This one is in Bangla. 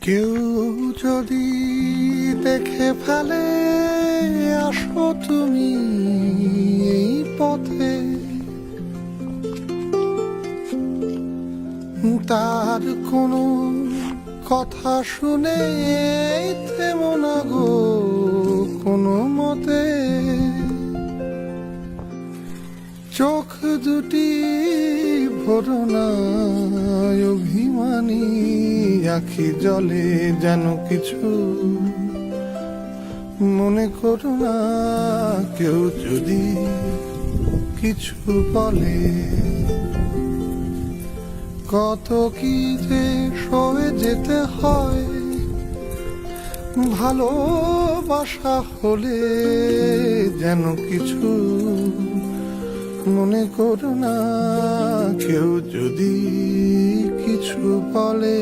কেউ যদি দেখে ফেলে, আসো তুমি এই পথে। তার কোনো কথা শুনে থেমো গো কোনো মতে। চোখ দুটি ভরো অভিমানী আখি জলে যেন কিছু মনে করো না, কেউ যদি কিছু বলে। কত কি যে সয়ে যেতে হয়, ভালোবাসা হলে যেন কিছু মনে করো না কেউ যদি কিছু বলে।